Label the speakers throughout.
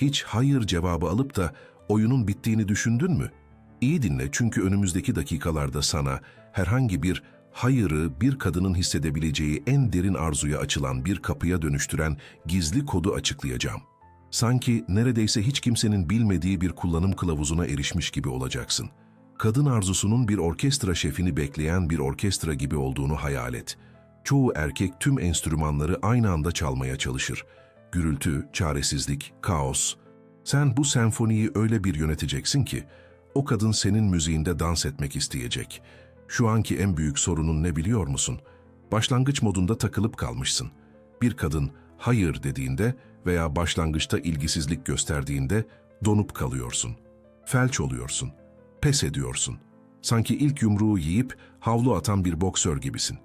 Speaker 1: Hiç hayır cevabı alıp da oyunun bittiğini düşündün mü? İyi dinle çünkü önümüzdeki dakikalarda sana herhangi bir hayırı bir kadının hissedebileceği en derin arzuya açılan bir kapıya dönüştüren gizli kodu açıklayacağım. Sanki neredeyse hiç kimsenin bilmediği bir kullanım kılavuzuna erişmiş gibi olacaksın. Kadın arzusunun bir orkestra şefini bekleyen bir orkestra gibi olduğunu hayal et. Çoğu erkek tüm enstrümanları aynı anda çalmaya çalışır. Gürültü, çaresizlik, kaos. Sen bu senfoniyi öyle bir yöneteceksin ki, o kadın senin müziğinde dans etmek isteyecek. Şu anki en büyük sorunun ne biliyor musun? Başlangıç modunda takılıp kalmışsın. Bir kadın hayır dediğinde veya başlangıçta ilgisizlik gösterdiğinde donup kalıyorsun. Felç oluyorsun. Pes ediyorsun. Sanki ilk yumruğu yiyip havlu atan bir boksör gibisin.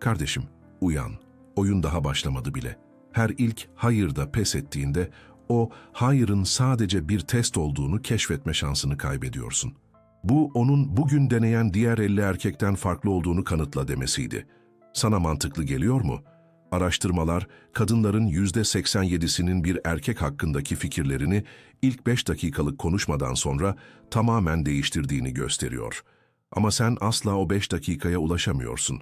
Speaker 1: Kardeşim, uyan. Oyun daha başlamadı bile. Her ilk hayırda pes ettiğinde o hayırın sadece bir test olduğunu keşfetme şansını kaybediyorsun. Bu onun bugün deneyen diğer 50 erkekten farklı olduğunu kanıtla demesiydi. Sana mantıklı geliyor mu? Araştırmalar, kadınların %87'sinin bir erkek hakkındaki fikirlerini ilk 5 dakikalık konuşmadan sonra tamamen değiştirdiğini gösteriyor. Ama sen asla o 5 dakikaya ulaşamıyorsun.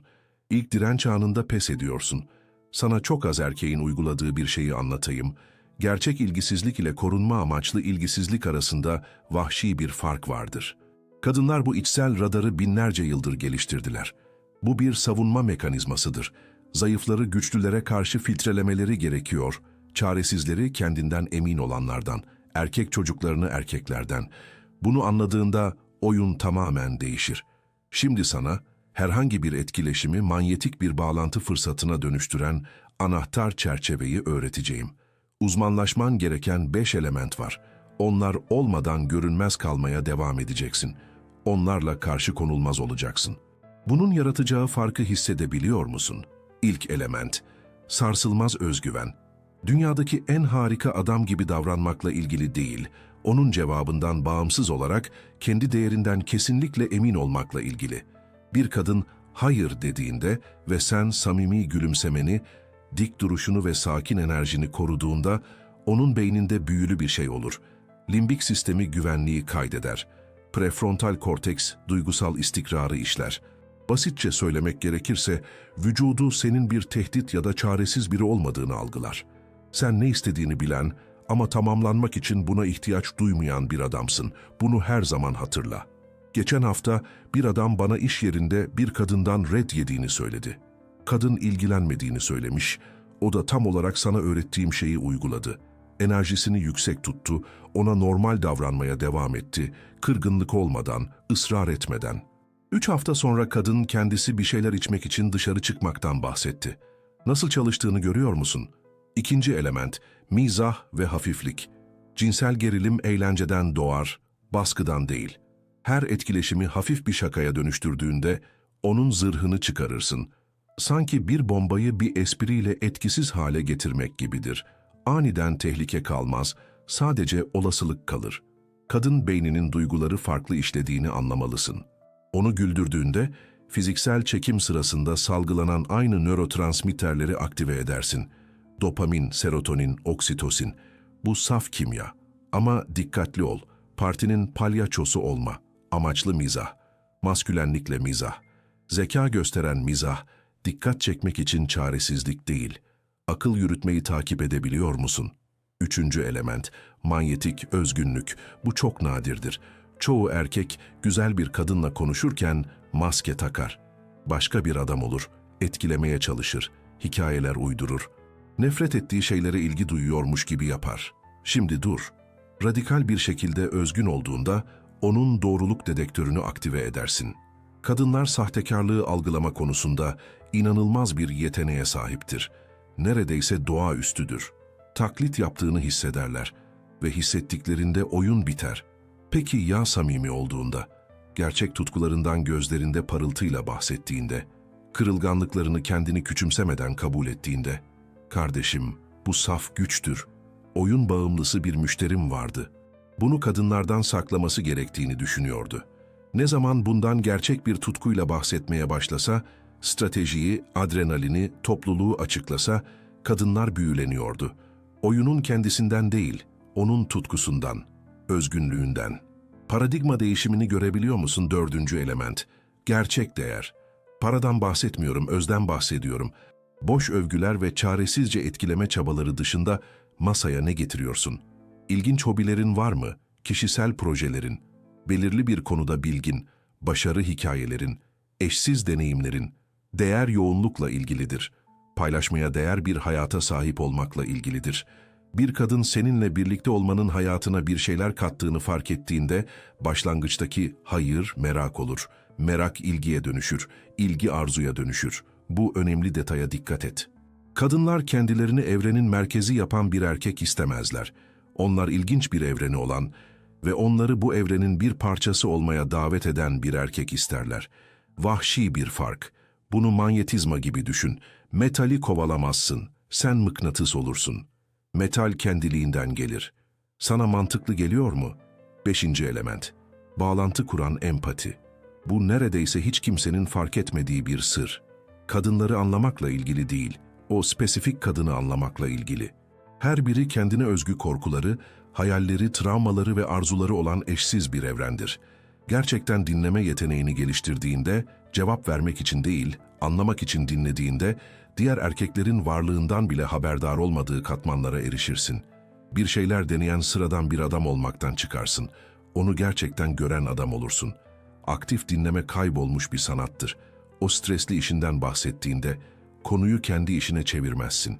Speaker 1: İlk direnç anında pes ediyorsun. Sana çok az erkeğin uyguladığı bir şeyi anlatayım. Gerçek ilgisizlik ile korunma amaçlı ilgisizlik arasında vahşi bir fark vardır. Kadınlar bu içsel radarı binlerce yıldır geliştirdiler. Bu bir savunma mekanizmasıdır. Zayıfları güçlülere karşı filtrelemeleri gerekiyor. Çaresizleri kendinden emin olanlardan, erkek çocuklarını erkeklerden. Bunu anladığında oyun tamamen değişir. Şimdi sana herhangi bir etkileşimi manyetik bir bağlantı fırsatına dönüştüren anahtar çerçeveyi öğreteceğim. Uzmanlaşman gereken beş element var. Onlar olmadan görünmez kalmaya devam edeceksin. Onlarla karşı konulmaz olacaksın. Bunun yaratacağı farkı hissedebiliyor musun? İlk element, sarsılmaz özgüven. Dünyadaki en harika adam gibi davranmakla ilgili değil, onun cevabından bağımsız olarak kendi değerinden kesinlikle emin olmakla ilgili. Bir kadın hayır dediğinde ve sen samimi gülümsemeni, dik duruşunu ve sakin enerjini koruduğunda onun beyninde büyülü bir şey olur. Limbik sistemi güvenliği kaydeder. Prefrontal korteks duygusal istikrarı işler. Basitçe söylemek gerekirse vücudu senin bir tehdit ya da çaresiz biri olmadığını algılar. Sen ne istediğini bilen ama tamamlanmak için buna ihtiyaç duymayan bir adamsın. Bunu her zaman hatırla. Geçen hafta bir adam bana iş yerinde bir kadından red yediğini söyledi. Kadın ilgilenmediğini söylemiş, o da tam olarak sana öğrettiğim şeyi uyguladı. Enerjisini yüksek tuttu, ona normal davranmaya devam etti, kırgınlık olmadan, ısrar etmeden. Üç hafta sonra kadın kendisi bir şeyler içmek için dışarı çıkmaktan bahsetti. Nasıl çalıştığını görüyor musun? İkinci element, mizah ve hafiflik. Cinsel gerilim eğlenceden doğar, baskıdan değil. Her etkileşimi hafif bir şakaya dönüştürdüğünde onun zırhını çıkarırsın. Sanki bir bombayı bir espriyle etkisiz hale getirmek gibidir. Aniden tehlike kalmaz, sadece olasılık kalır. Kadın beyninin duyguları farklı işlediğini anlamalısın. Onu güldürdüğünde fiziksel çekim sırasında salgılanan aynı nörotransmitterleri aktive edersin. Dopamin, serotonin, oksitosin. Bu saf kimya. Ama dikkatli ol. Partinin palyaçosu olma. Amaçlı mizah. Maskülenlikle mizah. Zeka gösteren mizah. Dikkat çekmek için çaresizlik değil. Akıl yürütmeyi takip edebiliyor musun? Üçüncü element, manyetik özgünlük. Bu çok nadirdir. Çoğu erkek güzel bir kadınla konuşurken maske takar. Başka bir adam olur, etkilemeye çalışır, hikayeler uydurur. Nefret ettiği şeylere ilgi duyuyormuş gibi yapar. Şimdi dur. Radikal bir şekilde özgün olduğunda onun doğruluk dedektörünü aktive edersin. Kadınlar sahtekarlığı algılama konusunda inanılmaz bir yeteneğe sahiptir. Neredeyse doğaüstüdür. Taklit yaptığını hissederler ve hissettiklerinde oyun biter. Peki ya samimi olduğunda? Gerçek tutkularından gözlerinde parıltıyla bahsettiğinde, kırılganlıklarını kendini küçümsemeden kabul ettiğinde, kardeşim bu saf güçtür. Oyun bağımlısı bir müşterim vardı. Bunu kadınlardan saklaması gerektiğini düşünüyordu. Ne zaman bundan gerçek bir tutkuyla bahsetmeye başlasa, stratejiyi, adrenalini, topluluğu açıklasa, kadınlar büyüleniyordu. Oyunun kendisinden değil, onun tutkusundan, özgünlüğünden. Paradigma değişimini görebiliyor musun dördüncü element? Gerçek değer. Paradan bahsetmiyorum, özden bahsediyorum. Boş övgüler ve çaresizce etkileme çabaları dışında masaya ne getiriyorsun? İlginç hobilerin var mı? Kişisel projelerin, belirli bir konuda bilgin, başarı hikayelerin, eşsiz deneyimlerin, değer yoğunlukla ilgilidir. Paylaşmaya değer bir hayata sahip olmakla ilgilidir. Bir kadın seninle birlikte olmanın hayatına bir şeyler kattığını fark ettiğinde başlangıçtaki hayır merak olur. Merak ilgiye dönüşür, ilgi arzuya dönüşür. Bu önemli detaya dikkat et. Kadınlar kendilerini evrenin merkezi yapan bir erkek istemezler. Onlar ilginç bir evreni olan ve onları bu evrenin bir parçası olmaya davet eden bir erkek isterler. Vahşi bir fark. Bunu manyetizma gibi düşün. Metali kovalamazsın. Sen mıknatıs olursun. Metal kendiliğinden gelir. Sana mantıklı geliyor mu? Beşinci element. Bağlantı kuran empati. Bu neredeyse hiç kimsenin fark etmediği bir sır. Kadınları anlamakla ilgili değil, o spesifik kadını anlamakla ilgili. Her biri kendine özgü korkuları, hayalleri, travmaları ve arzuları olan eşsiz bir evrendir. Gerçekten dinleme yeteneğini geliştirdiğinde, cevap vermek için değil, anlamak için dinlediğinde, diğer erkeklerin varlığından bile haberdar olmadığı katmanlara erişirsin. Bir şeyler deneyen sıradan bir adam olmaktan çıkarsın. Onu gerçekten gören adam olursun. Aktif dinleme kaybolmuş bir sanattır. O stresli işinden bahsettiğinde, konuyu kendi işine çevirmezsin.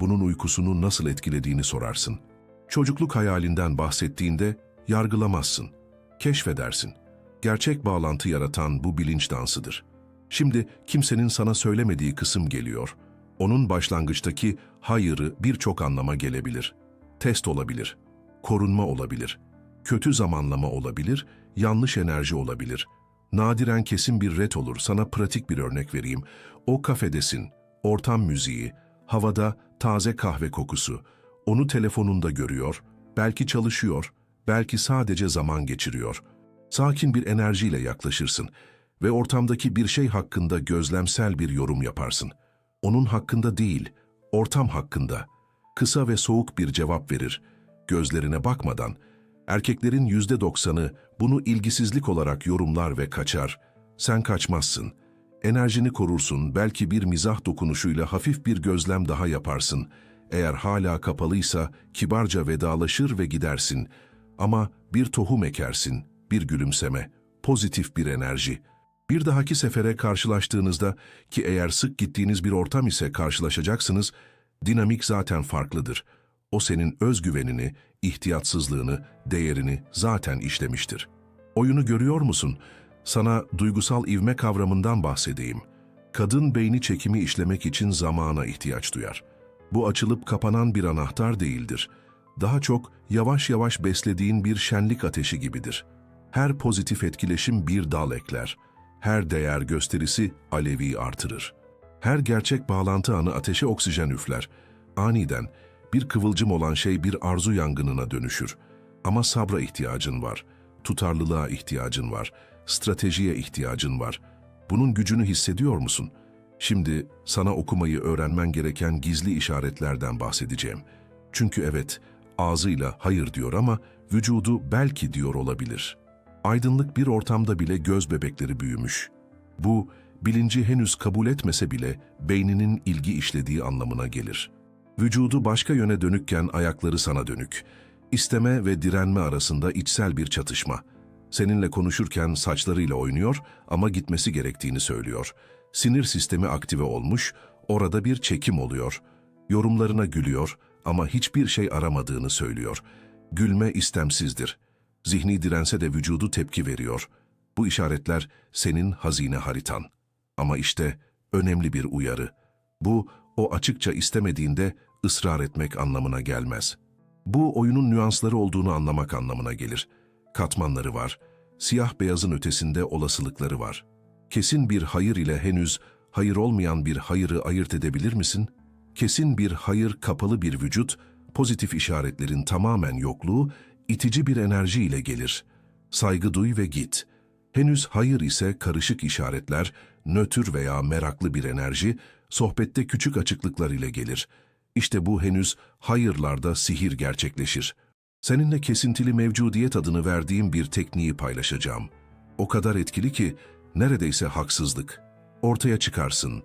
Speaker 1: Bunun uykusunu nasıl etkilediğini sorarsın. Çocukluk hayalinden bahsettiğinde yargılamazsın. Keşfedersin. Gerçek bağlantı yaratan bu bilinç dansıdır. Şimdi kimsenin sana söylemediği kısım geliyor. Onun başlangıçtaki hayırı birçok anlama gelebilir. Test olabilir, korunma olabilir, kötü zamanlama olabilir, yanlış enerji olabilir. Nadiren kesin bir ret olur. Sana pratik bir örnek vereyim. O kafedesin, ortam müziği, havada taze kahve kokusu. Onu telefonunda görüyor, belki çalışıyor, belki sadece zaman geçiriyor. Sakin bir enerjiyle yaklaşırsın ve ortamdaki bir şey hakkında gözlemsel bir yorum yaparsın. Onun hakkında değil, ortam hakkında. Kısa ve soğuk bir cevap verir. Gözlerine bakmadan, erkeklerin yüzde doksanı bunu ilgisizlik olarak yorumlar ve kaçar. Sen kaçmazsın. Enerjini korursun, belki bir mizah dokunuşuyla hafif bir gözlem daha yaparsın. Eğer hala kapalıysa kibarca vedalaşır ve gidersin. Ama bir tohum ekersin, bir gülümseme, pozitif bir enerji. Bir dahaki sefere karşılaştığınızda ki eğer sık gittiğiniz bir ortam ise karşılaşacaksınız, dinamik zaten farklıdır. O senin özgüvenini, ihtiyatsızlığını, değerini zaten işlemiştir. Oyunu görüyor musun? Sana duygusal ivme kavramından bahsedeyim. Kadın beyni çekimi işlemek için zamana ihtiyaç duyar. Bu açılıp kapanan bir anahtar değildir. Daha çok yavaş yavaş beslediğin bir şenlik ateşi gibidir. Her pozitif etkileşim bir dal ekler. Her değer gösterisi alevi artırır. Her gerçek bağlantı anı ateşe oksijen üfler. Aniden bir kıvılcım olan şey bir arzu yangınına dönüşür. Ama sabra ihtiyacın var, tutarlılığa ihtiyacın var, stratejiye ihtiyacın var. Bunun gücünü hissediyor musun? Şimdi sana okumayı öğrenmen gereken gizli işaretlerden bahsedeceğim. Çünkü evet, ağzıyla hayır diyor ama vücudu belki diyor olabilir. Aydınlık bir ortamda bile göz bebekleri büyümüş. Bu, bilinci henüz kabul etmese bile beyninin ilgi işlediği anlamına gelir.'' Vücudu başka yöne dönükken ayakları sana dönük. İsteme ve direnme arasında içsel bir çatışma. Seninle konuşurken saçlarıyla oynuyor ama gitmesi gerektiğini söylüyor. Sinir sistemi aktive olmuş, orada bir çekim oluyor. Yorumlarına gülüyor ama hiçbir şey aramadığını söylüyor. Gülme istemsizdir. Zihni dirense de vücudu tepki veriyor. Bu işaretler senin hazine haritan. Ama işte önemli bir uyarı. Bu, o açıkça istemediğinde ısrar etmek anlamına gelmez. Bu oyunun nüansları olduğunu anlamak anlamına gelir. Katmanları var, siyah beyazın ötesinde olasılıkları var. Kesin bir hayır ile henüz hayır olmayan bir hayırı ayırt edebilir misin? Kesin bir hayır kapalı bir vücut, pozitif işaretlerin tamamen yokluğu, itici bir enerji ile gelir. Saygı duy ve git. Henüz hayır ise karışık işaretler, nötr veya meraklı bir enerji, sohbette küçük açıklıklar ile gelir. İşte bu henüz hayırlarda sihir gerçekleşir. Seninle kesintili mevcudiyet adını verdiğim bir tekniği paylaşacağım. O kadar etkili ki neredeyse haksızlık. Ortaya çıkarsın,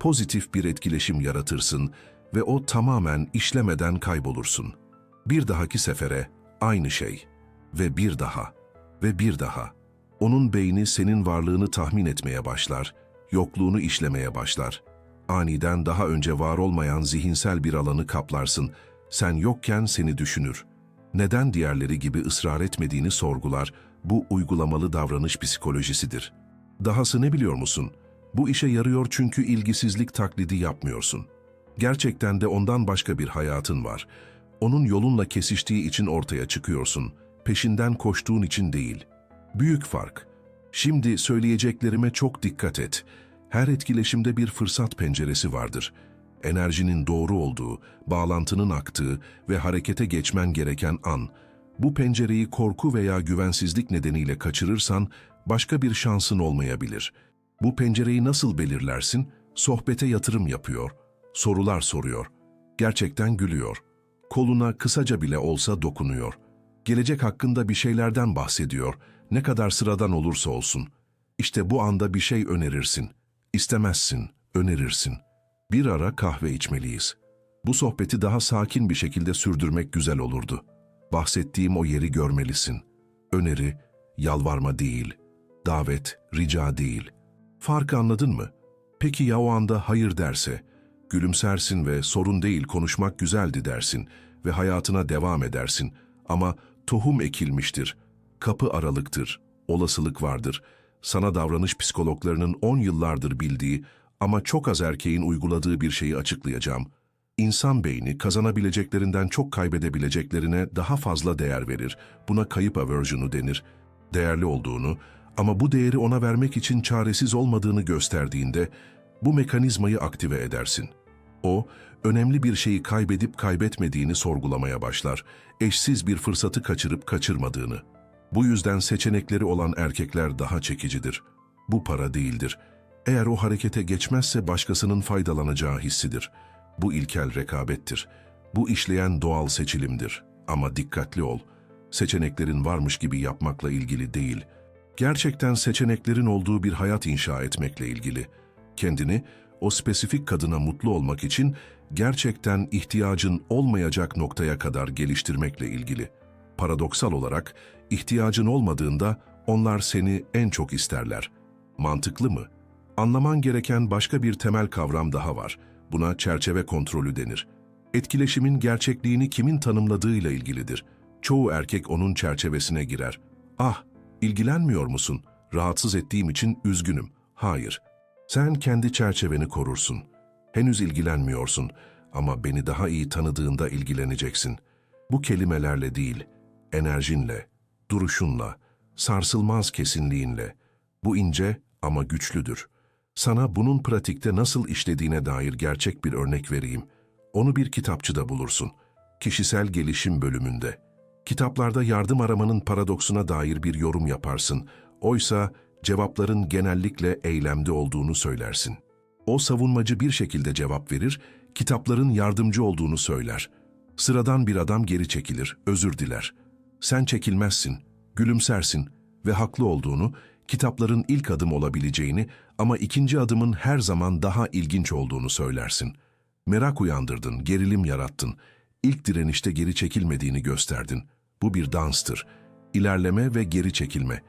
Speaker 1: pozitif bir etkileşim yaratırsın ve o tamamen işlemeden kaybolursun. Bir dahaki sefere aynı şey ve bir daha ve bir daha. Onun beyni senin varlığını tahmin etmeye başlar, yokluğunu işlemeye başlar. Aniden daha önce var olmayan zihinsel bir alanı kaplarsın. Sen yokken seni düşünür. Neden diğerleri gibi ısrar etmediğini sorgular. Bu uygulamalı davranış psikolojisidir. Dahası ne biliyor musun? Bu işe yarıyor çünkü ilgisizlik taklidi yapmıyorsun. Gerçekten de ondan başka bir hayatın var. Onun yolunla kesiştiği için ortaya çıkıyorsun. Peşinden koştuğun için değil. Büyük fark. Şimdi söyleyeceklerime çok dikkat et. Her etkileşimde bir fırsat penceresi vardır. Enerjinin doğru olduğu, bağlantının aktığı ve harekete geçmen gereken an. Bu pencereyi korku veya güvensizlik nedeniyle kaçırırsan başka bir şansın olmayabilir. Bu pencereyi nasıl belirlersin? Sohbete yatırım yapıyor, sorular soruyor, gerçekten gülüyor, koluna kısaca bile olsa dokunuyor, gelecek hakkında bir şeylerden bahsediyor, ne kadar sıradan olursa olsun. İşte bu anda bir şey önerirsin. İstemezsin, önerirsin. Bir ara kahve içmeliyiz. Bu sohbeti daha sakin bir şekilde sürdürmek güzel olurdu. Bahsettiğim o yeri görmelisin. Öneri, yalvarma değil. Davet, rica değil. Farkı anladın mı? Peki ya o anda hayır derse? Gülümsersin ve sorun değil konuşmak güzeldi dersin ve hayatına devam edersin. Ama tohum ekilmiştir. Kapı aralıktır. Olasılık vardır. Sana davranış psikologlarının 10 yıllardır bildiği ama çok az erkeğin uyguladığı bir şeyi açıklayacağım. İnsan beyni kazanabileceklerinden çok kaybedebileceklerine daha fazla değer verir. Buna kayıp aversion'u denir. Değerli olduğunu ama bu değeri ona vermek için çaresiz olmadığını gösterdiğinde bu mekanizmayı aktive edersin. O, önemli bir şeyi kaybedip kaybetmediğini sorgulamaya başlar. Eşsiz bir fırsatı kaçırıp kaçırmadığını. Bu yüzden seçenekleri olan erkekler daha çekicidir. Bu para değildir. Eğer o harekete geçmezse başkasının faydalanacağı hissidir. Bu ilkel rekabettir. Bu işleyen doğal seçilimdir. Ama dikkatli ol. Seçeneklerin varmış gibi yapmakla ilgili değil. Gerçekten seçeneklerin olduğu bir hayat inşa etmekle ilgili. Kendini o spesifik kadına mutlu olmak için gerçekten ihtiyacın olmayacak noktaya kadar geliştirmekle ilgili. Paradoksal olarak ihtiyacın olmadığında onlar seni en çok isterler. Mantıklı mı? Anlaman gereken başka bir temel kavram daha var. Buna çerçeve kontrolü denir. Etkileşimin gerçekliğini kimin tanımladığıyla ilgilidir. Çoğu erkek onun çerçevesine girer. Ah, ilgilenmiyor musun? Rahatsız ettiğim için üzgünüm. Hayır. Sen kendi çerçeveni korursun. Henüz ilgilenmiyorsun ama beni daha iyi tanıdığında ilgileneceksin. Bu kelimelerle değil, enerjinle, duruşunla, sarsılmaz kesinliğinle. Bu ince ama güçlüdür. Sana bunun pratikte nasıl işlediğine dair gerçek bir örnek vereyim. Onu bir kitapçıda bulursun. Kişisel gelişim bölümünde. Kitaplarda yardım aramanın paradoksuna dair bir yorum yaparsın. Oysa cevapların genellikle eylemde olduğunu söylersin. O savunmacı bir şekilde cevap verir, kitapların yardımcı olduğunu söyler. Sıradan bir adam geri çekilir, özür diler. Sen çekilmezsin, gülümsersin ve haklı olduğunu, kitapların ilk adım olabileceğini ama ikinci adımın her zaman daha ilginç olduğunu söylersin. Merak uyandırdın, gerilim yarattın. İlk direnişte geri çekilmediğini gösterdin. Bu bir danstır. İlerleme ve geri çekilme.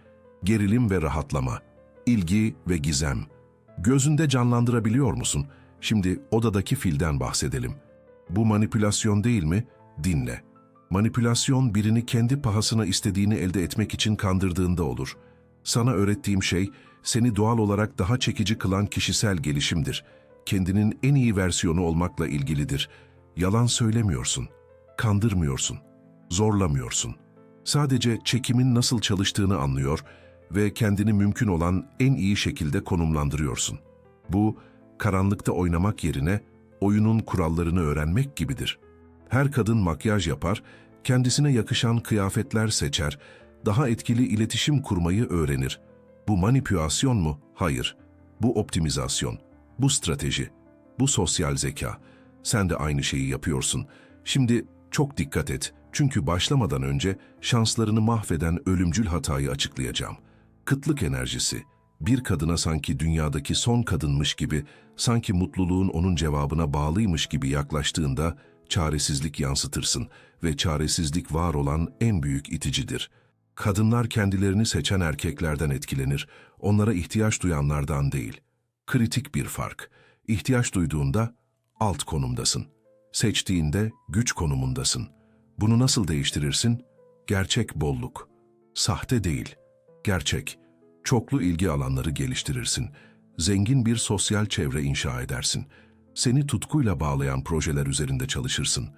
Speaker 1: Gerilim ve rahatlama. ilgi ve gizem. Gözünde canlandırabiliyor musun? Şimdi odadaki filden bahsedelim. Bu manipülasyon değil mi? Dinle. Manipülasyon birini kendi pahasına istediğini elde etmek için kandırdığında olur. Sana öğrettiğim şey seni doğal olarak daha çekici kılan kişisel gelişimdir. Kendinin en iyi versiyonu olmakla ilgilidir. Yalan söylemiyorsun, kandırmıyorsun, zorlamıyorsun. Sadece çekimin nasıl çalıştığını anlıyor ve kendini mümkün olan en iyi şekilde konumlandırıyorsun. Bu, karanlıkta oynamak yerine oyunun kurallarını öğrenmek gibidir. Her kadın makyaj yapar, kendisine yakışan kıyafetler seçer, daha etkili iletişim kurmayı öğrenir. Bu manipülasyon mu? Hayır. Bu optimizasyon. Bu strateji. Bu sosyal zeka. Sen de aynı şeyi yapıyorsun. Şimdi çok dikkat et. Çünkü başlamadan önce şanslarını mahveden ölümcül hatayı açıklayacağım. Kıtlık enerjisi. Bir kadına sanki dünyadaki son kadınmış gibi, sanki mutluluğun onun cevabına bağlıymış gibi yaklaştığında çaresizlik yansıtırsın ve çaresizlik var olan en büyük iticidir. Kadınlar kendilerini seçen erkeklerden etkilenir, onlara ihtiyaç duyanlardan değil. Kritik bir fark. İhtiyaç duyduğunda alt konumdasın. Seçtiğinde güç konumundasın. Bunu nasıl değiştirirsin? Gerçek bolluk. Sahte değil. Gerçek. Çoklu ilgi alanları geliştirirsin. Zengin bir sosyal çevre inşa edersin. Seni tutkuyla bağlayan projeler üzerinde çalışırsın.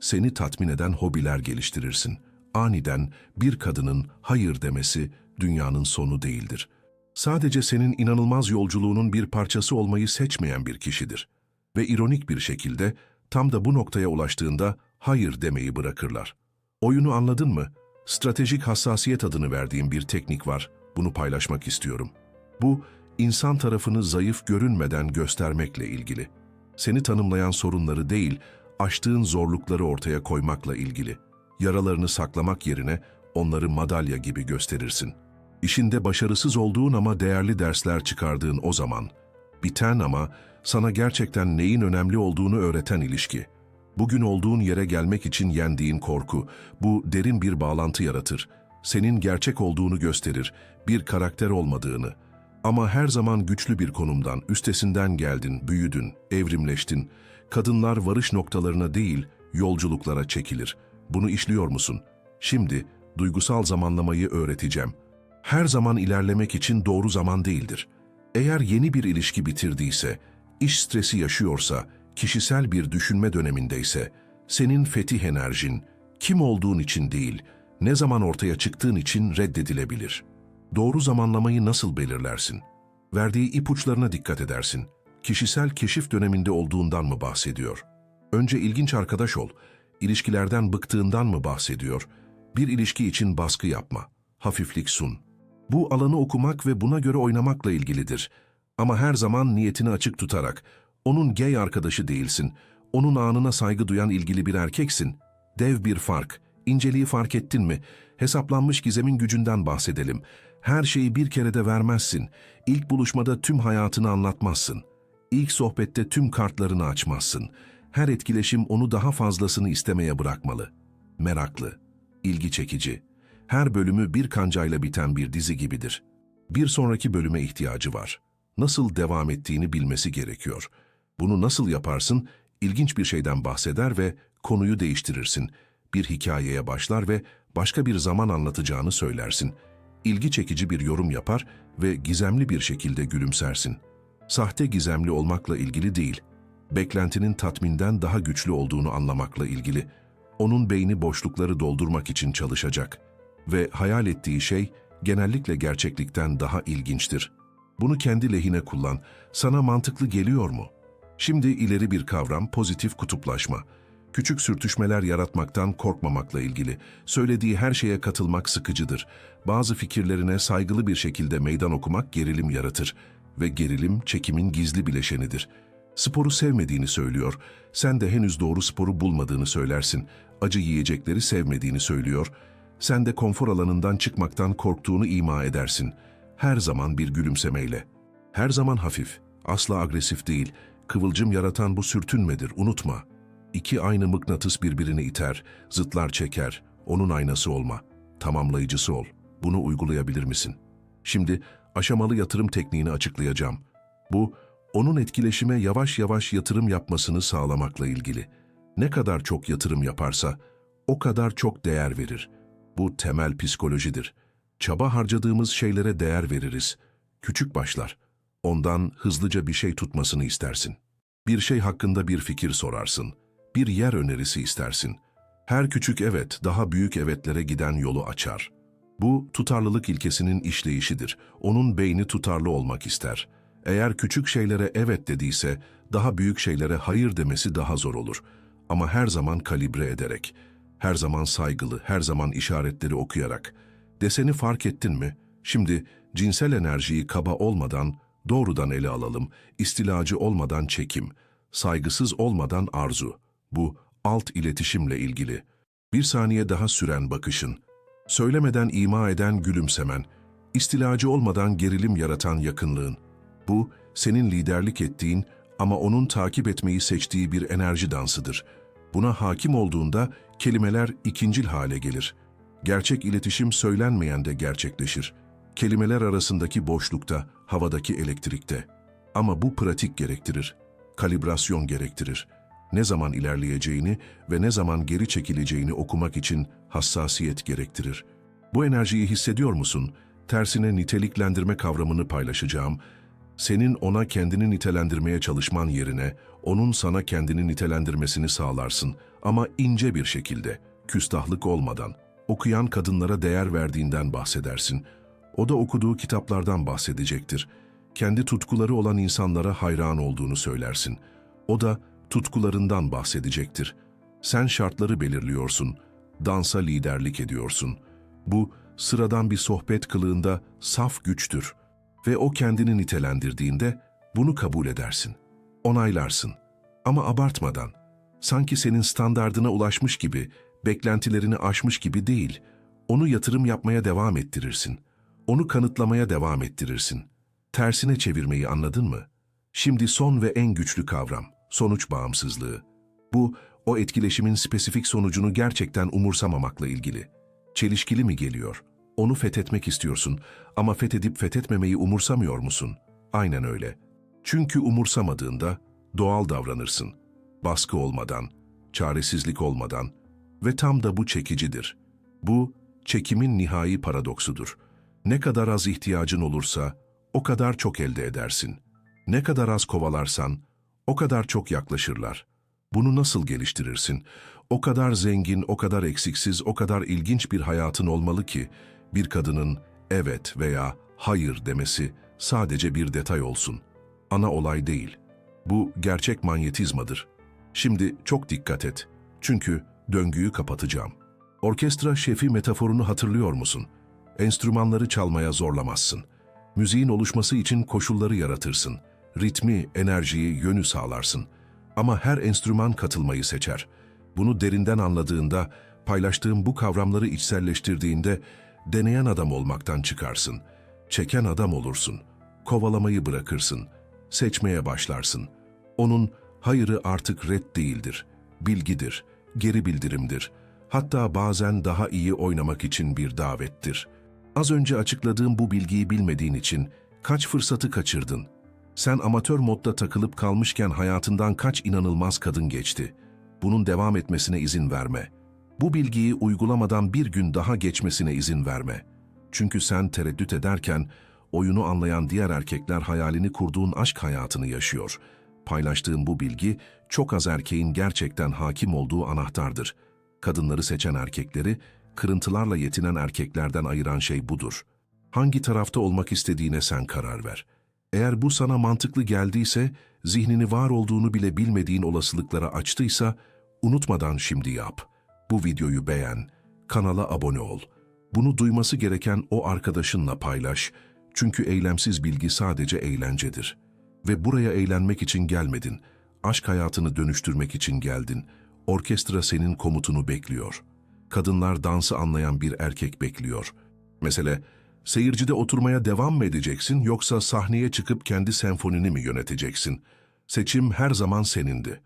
Speaker 1: Seni tatmin eden hobiler geliştirirsin. Aniden bir kadının hayır demesi dünyanın sonu değildir. Sadece senin inanılmaz yolculuğunun bir parçası olmayı seçmeyen bir kişidir. Ve ironik bir şekilde tam da bu noktaya ulaştığında hayır demeyi bırakırlar. Oyunu anladın mı? Stratejik hassasiyet adını verdiğim bir teknik var. Bunu paylaşmak istiyorum. Bu, insan tarafını zayıf görünmeden göstermekle ilgili. Seni tanımlayan sorunları değil, aştığın zorlukları ortaya koymakla ilgili. Yaralarını saklamak yerine onları madalya gibi gösterirsin. İşinde başarısız olduğun ama değerli dersler çıkardığın o zaman, biten ama sana gerçekten neyin önemli olduğunu öğreten ilişki. Bugün olduğun yere gelmek için yendiğin korku, bu derin bir bağlantı yaratır. Senin gerçek olduğunu gösterir, bir karakter olmadığını. Ama her zaman güçlü bir konumdan, üstesinden geldin, büyüdün, evrimleştin. Kadınlar varış noktalarına değil, yolculuklara çekilir. Bunu işliyor musun? Şimdi duygusal zamanlamayı öğreteceğim. Her zaman ilerlemek için doğru zaman değildir. Eğer yeni bir ilişki bitirdiyse, iş stresi yaşıyorsa, kişisel bir düşünme dönemindeyse, senin fetih enerjin, kim olduğun için değil, ne zaman ortaya çıktığın için reddedilebilir. Doğru zamanlamayı nasıl belirlersin? Verdiği ipuçlarına dikkat edersin. Kişisel keşif döneminde olduğundan mı bahsediyor? Önce ilginç arkadaş ol, ilişkilerden bıktığından mı bahsediyor? Bir ilişki için baskı yapma, hafiflik sun. Bu alanı okumak ve buna göre oynamakla ilgilidir. Ama her zaman niyetini açık tutarak, onun gay arkadaşı değilsin, onun anına saygı duyan ilgili bir erkeksin. Dev bir fark, inceliği fark ettin mi? Hesaplanmış gizemin gücünden bahsedelim. Her şeyi bir kerede vermezsin. İlk buluşmada tüm hayatını anlatmazsın. İlk sohbette tüm kartlarını açmazsın. Her etkileşim onu daha fazlasını istemeye bırakmalı. Meraklı, ilgi çekici. Her bölümü bir kancayla biten bir dizi gibidir. Bir sonraki bölüme ihtiyacı var. Nasıl devam ettiğini bilmesi gerekiyor. Bunu nasıl yaparsın? İlginç bir şeyden bahseder ve konuyu değiştirirsin. Bir hikayeye başlar ve başka bir zaman anlatacağını söylersin. İlgi çekici bir yorum yapar ve gizemli bir şekilde gülümsersin. Sahte gizemli olmakla ilgili değil, beklentinin tatminden daha güçlü olduğunu anlamakla ilgili. Onun beyni boşlukları doldurmak için çalışacak ve hayal ettiği şey genellikle gerçeklikten daha ilginçtir. Bunu kendi lehine kullan. Sana mantıklı geliyor mu? Şimdi ileri bir kavram pozitif kutuplaşma. Küçük sürtüşmeler yaratmaktan korkmamakla ilgili. Söylediği her şeye katılmak sıkıcıdır. Bazı fikirlerine saygılı bir şekilde meydan okumak gerilim yaratır. Ve gerilim çekimin gizli bileşenidir. Sporu sevmediğini söylüyor. Sen de henüz doğru sporu bulmadığını söylersin. Acı yiyecekleri sevmediğini söylüyor. Sen de konfor alanından çıkmaktan korktuğunu ima edersin. Her zaman bir gülümsemeyle. Her zaman hafif, asla agresif değil. Kıvılcım yaratan bu sürtünmedir, unutma. İki aynı mıknatıs birbirini iter, zıtlar çeker. Onun aynası olma. Tamamlayıcısı ol. Bunu uygulayabilir misin? Şimdi aşamalı yatırım tekniğini açıklayacağım. Bu, onun etkileşime yavaş yavaş yatırım yapmasını sağlamakla ilgili. Ne kadar çok yatırım yaparsa, o kadar çok değer verir. Bu temel psikolojidir. Çaba harcadığımız şeylere değer veririz. Küçük başlar. Ondan hızlıca bir şey tutmasını istersin. Bir şey hakkında bir fikir sorarsın. Bir yer önerisi istersin. Her küçük evet daha büyük evetlere giden yolu açar. Bu tutarlılık ilkesinin işleyişidir. Onun beyni tutarlı olmak ister. Eğer küçük şeylere evet dediyse daha büyük şeylere hayır demesi daha zor olur. Ama her zaman kalibre ederek, her zaman saygılı, her zaman işaretleri okuyarak. Deseni fark ettin mi? Şimdi cinsel enerjiyi kaba olmadan doğrudan ele alalım, istilacı olmadan çekim, saygısız olmadan arzu. Bu alt iletişimle ilgili. Bir saniye daha süren bakışın, söylemeden ima eden gülümsemen, istilacı olmadan gerilim yaratan yakınlığın. Bu, senin liderlik ettiğin ama onun takip etmeyi seçtiği bir enerji dansıdır. Buna hakim olduğunda kelimeler ikincil hale gelir. Gerçek iletişim söylenmeyen de gerçekleşir. Kelimeler arasındaki boşlukta, havadaki elektrikte. Ama bu pratik gerektirir. Kalibrasyon gerektirir. Ne zaman ilerleyeceğini ve ne zaman geri çekileceğini okumak için hassasiyet gerektirir. Bu enerjiyi hissediyor musun? Tersine niteliklendirme kavramını paylaşacağım. Senin ona kendini nitelendirmeye çalışman yerine onun sana kendini nitelendirmesini sağlarsın ama ince bir şekilde, küstahlık olmadan. Okuyan kadınlara değer verdiğinden bahsedersin. O da okuduğu kitaplardan bahsedecektir. Kendi tutkuları olan insanlara hayran olduğunu söylersin. O da tutkularından bahsedecektir. Sen şartları belirliyorsun, dansa liderlik ediyorsun. Bu, sıradan bir sohbet kılığında saf güçtür ve o kendini nitelendirdiğinde bunu kabul edersin. Onaylarsın ama abartmadan. Sanki senin standardına ulaşmış gibi, beklentilerini aşmış gibi değil. Onu yatırım yapmaya devam ettirirsin. Onu kanıtlamaya devam ettirirsin. Tersine çevirmeyi anladın mı? Şimdi son ve en güçlü kavram, sonuç bağımsızlığı. Bu, o etkileşimin spesifik sonucunu gerçekten umursamamakla ilgili. Çelişkili mi geliyor? Onu fethetmek istiyorsun ama fethedip fethetmemeyi umursamıyor musun? Aynen öyle. Çünkü umursamadığında doğal davranırsın. Baskı olmadan, çaresizlik olmadan ve tam da bu çekicidir. Bu, çekimin nihai paradoksudur. Ne kadar az ihtiyacın olursa o kadar çok elde edersin. Ne kadar az kovalarsan o kadar çok yaklaşırlar. Bunu nasıl geliştirirsin? O kadar zengin, o kadar eksiksiz, o kadar ilginç bir hayatın olmalı ki bir kadının evet veya hayır demesi sadece bir detay olsun. Ana olay değil. Bu gerçek manyetizmadır. Şimdi çok dikkat et. Çünkü döngüyü kapatacağım. Orkestra şefi metaforunu hatırlıyor musun? Enstrümanları çalmaya zorlamazsın. Müziğin oluşması için koşulları yaratırsın. Ritmi, enerjiyi, yönü sağlarsın. Ama her enstrüman katılmayı seçer. Bunu derinden anladığında, paylaştığım bu kavramları içselleştirdiğinde deneyen adam olmaktan çıkarsın. Çeken adam olursun. Kovalamayı bırakırsın. Seçmeye başlarsın. Onun hayırı artık red değildir. Bilgidir, geri bildirimdir. Hatta bazen daha iyi oynamak için bir davettir. Az önce açıkladığım bu bilgiyi bilmediğin için kaç fırsatı kaçırdın? Sen amatör modda takılıp kalmışken hayatından kaç inanılmaz kadın geçti? Bunun devam etmesine izin verme. Bu bilgiyi uygulamadan bir gün daha geçmesine izin verme. Çünkü sen tereddüt ederken oyunu anlayan diğer erkekler hayalini kurduğun aşk hayatını yaşıyor. Paylaştığım bu bilgi çok az erkeğin gerçekten hakim olduğu anahtardır. Kadınları seçen erkekleri kırıntılarla yetinen erkeklerden ayıran şey budur. Hangi tarafta olmak istediğine sen karar ver. Eğer bu sana mantıklı geldiyse, zihnini var olduğunu bile bilmediğin olasılıklara açtıysa, unutmadan şimdi yap. Bu videoyu beğen, kanala abone ol. Bunu duyması gereken o arkadaşınla paylaş. Çünkü eylemsiz bilgi sadece eğlencedir. Ve buraya eğlenmek için gelmedin. Aşk hayatını dönüştürmek için geldin. Orkestra senin komutunu bekliyor. Kadınlar dansı anlayan bir erkek bekliyor. Mesele, seyircide oturmaya devam mı edeceksin yoksa sahneye çıkıp kendi senfonini mi yöneteceksin? Seçim her zaman senindi.